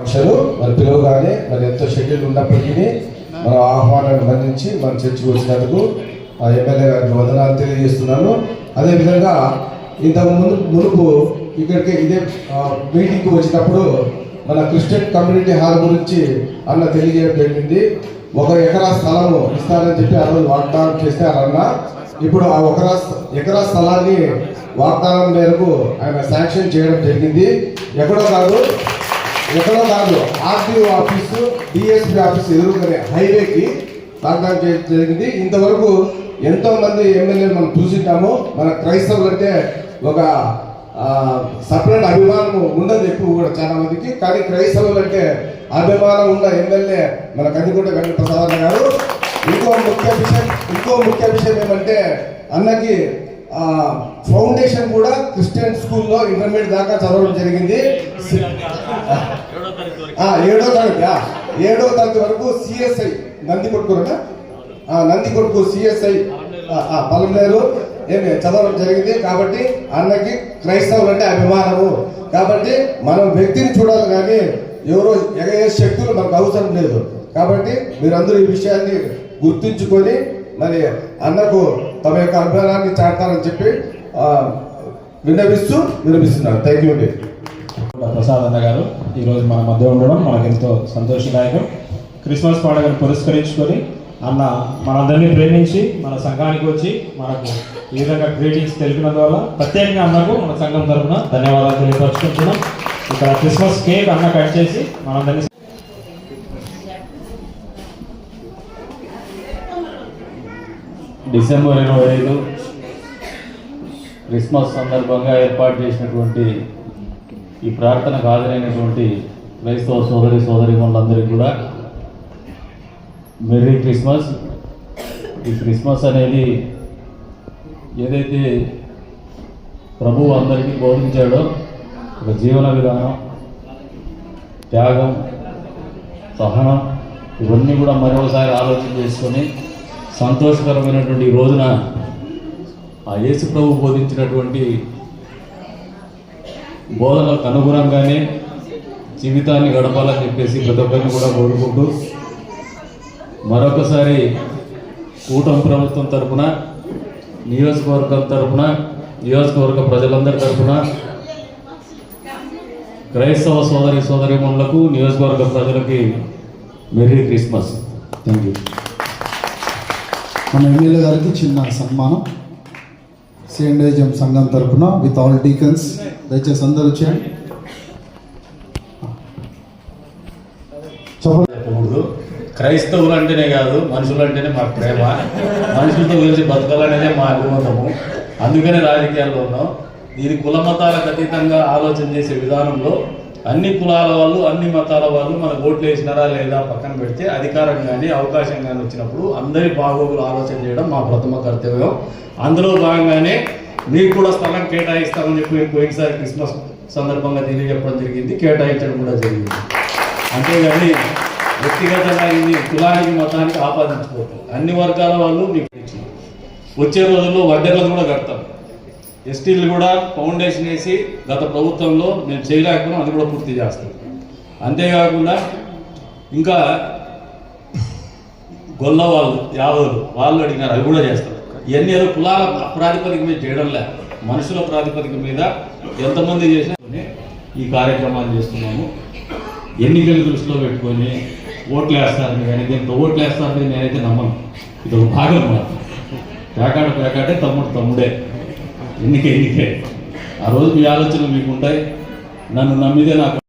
పక్షాలు మరి పిలవగానే మరి ఎంతో షెడ్యూల్ ఉన్నప్పటికీ మన ఆహ్వానాన్ని మన్నించి మన చర్చకు వచ్చినందుకు ఎమ్మెల్యే గారికి వందనాలు తెలియజేస్తున్నాను. అదేవిధంగా ఇంతకు ముందు మునుపు ఇక్కడికి ఇదే మీటింగ్కి వచ్చినప్పుడు మన క్రిస్టియన్ కమ్యూనిటీ హాల్ గురించి అన్న తెలియజేయడం జరిగింది. ఒక ఎకరా స్థలము ఇస్తానని చెప్పి ఆ రోజు వాగ్దానం చేస్తే ఇప్పుడు ఆ ఒకరా ఎకరా స్థలాన్ని వాగ్దానం మేరకు ఆయన శాంక్షన్ చేయడం జరిగింది. ఎక్కడో కాదు ఎక్కడో కాదు ఆర్టీఓ ఆఫీసు డిఎస్పీ ఆఫీస్ ఎదురుగానే హైవేకి వాగ్దానం చేయడం జరిగింది. ఇంతవరకు ఎంతో మంది ఎమ్మెల్యేలు మనం చూసింటాము. మన క్రైస్తవులు అంటే ఒక సపరేట్ అభిమానం ఉండదు ఎక్కువ కూడా చాలా మందికి. కానీ క్రైస్తవులు అంటే అభిమానం ఉన్న ఎమ్మెల్యే మన కందికుంట వెంకట గారు. ఇంకో ముఖ్య విషయం ఇంకో ముఖ్య విషయం ఏమంటే అన్నకి ఫౌండేషన్ కూడా క్రిస్టియన్ స్కూల్లో ఇంటర్మీడియట్ దాకా చదవడం జరిగింది. ఏడో తరగతి ఏడో తరగతి వరకు సిఎస్ఐ నంది కొట్టుకురా నంది కొడుకు సిఎస్ఐ పలంనేరు ఏమి చదవడం జరిగింది. కాబట్టి అన్నకి క్రైస్తవులు అంటే అభిమానము. కాబట్టి మనం వ్యక్తిని చూడాలి కానీ ఎవరో ఏ శక్తులు మనకు అవసరం లేదు. కాబట్టి మీరందరూ ఈ విషయాన్ని గుర్తుంచుకొని మరి అన్నకు తమ యొక్క అభిమానాన్ని చాటాలని చెప్పి విన్నవిస్తూ వినిపిస్తున్నారు. థ్యాంక్ యూ అండి ప్రసాద్ అన్న గారు ఈరోజు మన మధ్య ఉండడం మనకు ఎంతో సంతోషదాయకం. క్రిస్మస్ పండుగను పురస్కరించుకొని అన్న మనందరినీ ప్రేమించి మన సంఘానికి వచ్చి మనకు ఈ విధంగా గ్రీటింగ్స్ తెలిపినందువల్ల ప్రత్యేకంగా అన్నకు మన సంఘం తరఫున ధన్యవాదాలు తెలియపరుచుకుంటున్నాం. ఇక్కడ క్రిస్మస్ కేక్ అన్న కట్ చేసి మనందరినీ డిసెంబర్ ఇరవై ఐదు క్రిస్మస్ సందర్భంగా ఏర్పాటు చేసినటువంటి ఈ ప్రార్థనకు హాజరైనటువంటి క్రైస్తవ సోదరి సోదరి వాళ్ళందరికీ కూడా మెర్రీ క్రిస్మస్. ఈ క్రిస్మస్ అనేది ఏదైతే ప్రభువు అందరికీ బోధించాడో ఒక జీవన విధానం త్యాగం సహనం ఇవన్నీ కూడా మరోసారి ఆలోచన చేసుకొని సంతోషకరమైనటువంటి రోజున ఆ యేసు ప్రభు బోధించినటువంటి బోధనకు అనుగుణంగానే జీవితాన్ని గడపాలని చెప్పేసి ప్రతి ఒక్కరిని కూడా కోరుకుంటూ మరొకసారి కూటమి ప్రభుత్వం తరపున నియోజకవర్గం తరపున నియోజకవర్గ ప్రజలందరి తరపున క్రైస్తవ సోదరి సోదరిమణులకు నియోజకవర్గ ప్రజలకి మెర్రీ క్రిస్మస్ థ్యాంక్ యూ మన ఎమ్మెల్యే గారికి చిన్న సన్మానం. సిఎండేజం సంఘం తరపున విత్ ఆల్ డీకన్స్ దయచేసి అందరూ వచ్చేయండి చెప్పండి క్రైస్తవులు అంటేనే కాదు మనుషులు అంటేనే మాకు ప్రేమ. మనుషులతో కలిసి బతకాలనేదే మా అభిమతము. అందుకనే రాజకీయాల్లో ఉన్నాం. ఇది కుల మతాలకు అతీతంగా ఆలోచన చేసే విధానంలో అన్ని కులాల వాళ్ళు అన్ని మతాల వాళ్ళు మనకు ఓట్లు వేసినారా లేదా పక్కన పెడితే అధికారం కానీ అవకాశం కానీ వచ్చినప్పుడు అందరి బాగోగులు ఆలోచన చేయడం మా ప్రథమ కర్తవ్యం. అందులో భాగంగానే మీకు కూడా స్థలం కేటాయిస్తామని చెప్పి పోయినసారి క్రిస్మస్ సందర్భంగా తెలియజెప్పడం జరిగింది. కేటాయించడం కూడా జరిగింది. అంతేగాని వ్యక్తిగతంగా ఇది కులానికి మతానికి ఆపాదించుకోవద్దు అన్ని వర్గాల వాళ్ళు మీకు వచ్చే రోజుల్లో వడ్డర్లను కూడా కడతాం. ఎస్టీలు కూడా ఫౌండేషన్ వేసి గత ప్రభుత్వంలో మేము చేయలేకపోయినా అది కూడా పూర్తి చేస్తాం. అంతేకాకుండా ఇంకా గొల్ల వాళ్ళు యాదవులు వాళ్ళు అడిగినారు అవి కూడా చేస్తారు ఇవన్నీ ఏదో కులాల ప్రాతిపదిక మీద చేయడం లే. మనుషుల ప్రాతిపదిక మీద ఎంతమంది చేసినా ఈ కార్యక్రమాలు చేస్తున్నాము. ఎన్నికలు దృష్టిలో పెట్టుకొని ఓట్లు వేస్తారని కానీ దీంట్లో ఓట్లు వేస్తారని నేనైతే నమ్మను. ఇది ఒక భాగం మాట పేకాట పేకాటే తమ్ముడు తమ్ముడే. ఎన్నిక ఎన్నికే ఆ రోజు మీ ఆలోచనలు మీకు ఉంటాయి నన్ను నమ్మితే నాకు